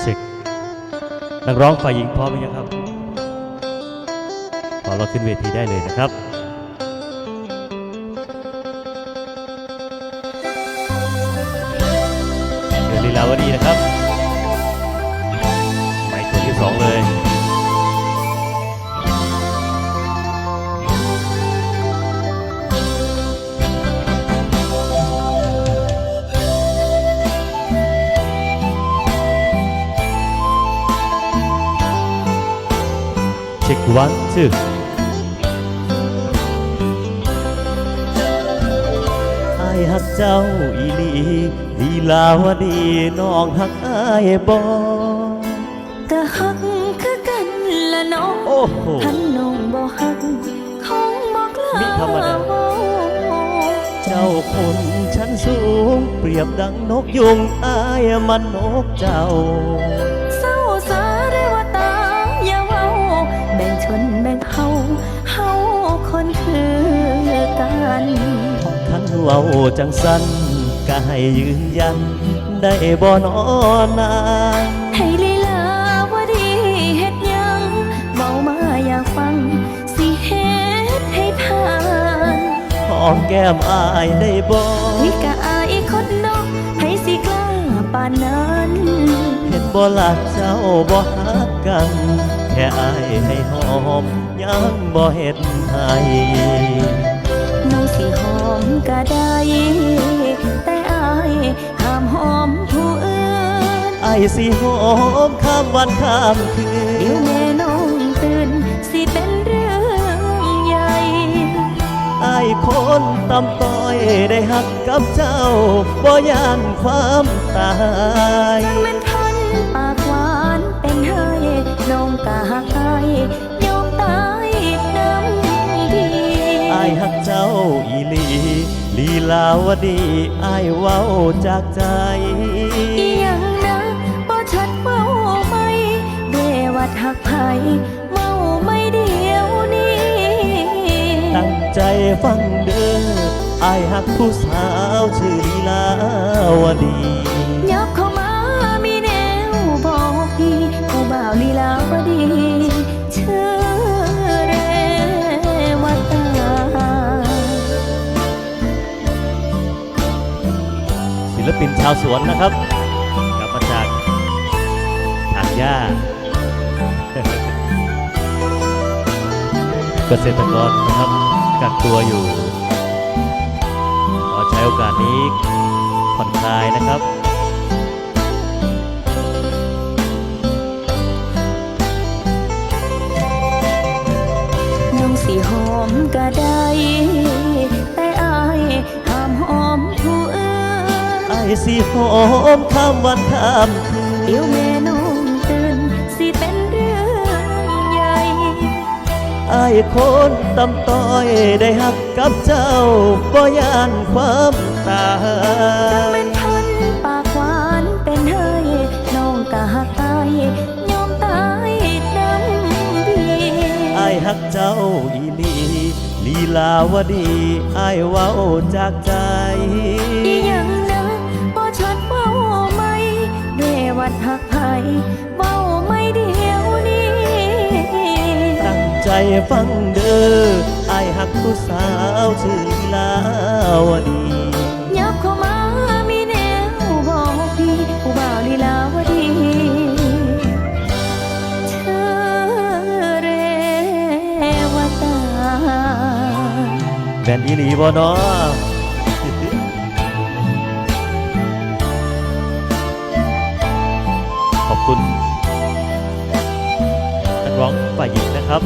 เช็คนักร้องฝ่ายหญิงพร้อมไหรือยังครับ ขอเราขึ้นเวทีได้เลยนะครับเชิญลีลาวดีนะครับไมค์ตัวที่สองเลย เช็ควันชื่อไอายหักเจ้าอีหลีลีลาวดีน้องหักอายบอก็ฮักคือกันละน้องโอ้โหท่านน้องบ่ฮักคงบอกลามิธรรมดาเว้าเจ้าคนชั้นสูง เปรียบดังนกยุงอายมันนกเจ้า คนคือกันคันเว้าจังสันก็ให้ยืนยัน ได้บ่นอนนานให้ลีลาวดีเฮ็ดหยังเว้ามาอยากฟัง สิเฮ็ดให้ผ่านหอมแก้มอายได้บ่นี่กะอายคนนอกให้สิกล้าปานนั้นเห็นบ่ลักเจ้าบ่ฮักกัน แค่อายให้หอมยังบ่เฮ็ดให้น้องสิหอมก็ได้ แต่อายห้ามหอมผู้อื่นไอายสิหอมข้ามวันข้ามคืเดี๋ยวนแม่น้องตื่นสิเป็นเรื่องใหญ่ไอายคนตำต้อยได้ฮักกับเจ้าบ่ย่านความตายแม่นพันป กะหักอายยอมตายน้ำดีอายฮักเจ้าอีหลีลีลาวดีอายเว้าจากใจอีหยังนะบ่ชัดเว้าไหมเรวัดหักไผเว้าไม่เดียวนี้ตั้งใจฟังเด้ออายฮักผู้สาวชื่อลีลาวดี ศิลปินชาวสวนนะครับกลับมาจากทางย่าเกษตรกรนะครับกักตัวอยู่ ขอใช้โอกาสนี้ผ่อนคลายนะครับน้องสิหอมก็ได้ สิหอมข้ามวันข้ามคืนเดี๋ยวแม่น้องตื่นสิเป็นเรื่องใหญ่ไอคนตำต้อยได้ฮักกับเจ้าบ่ยานความตายเป็นพันปากหวานเป็นเฮยน้องกะหักอายยอมตายน้ำดีไอายฮักเจ้าอีลีลีลาวดีไอายเว้าจากใจ เว้าไม่เดียวนี้ ตั้งใจฟังเด้อไอายฮักผู้สาวชื่อลีลาวดียับเข้ามามีแนวบอกพี่ผู้บ่าวลีลาวดีชื่อเรวตาแม่นอีหลีบ่เนาะ คุณนักร้องฝ่ายหญิงนะครับ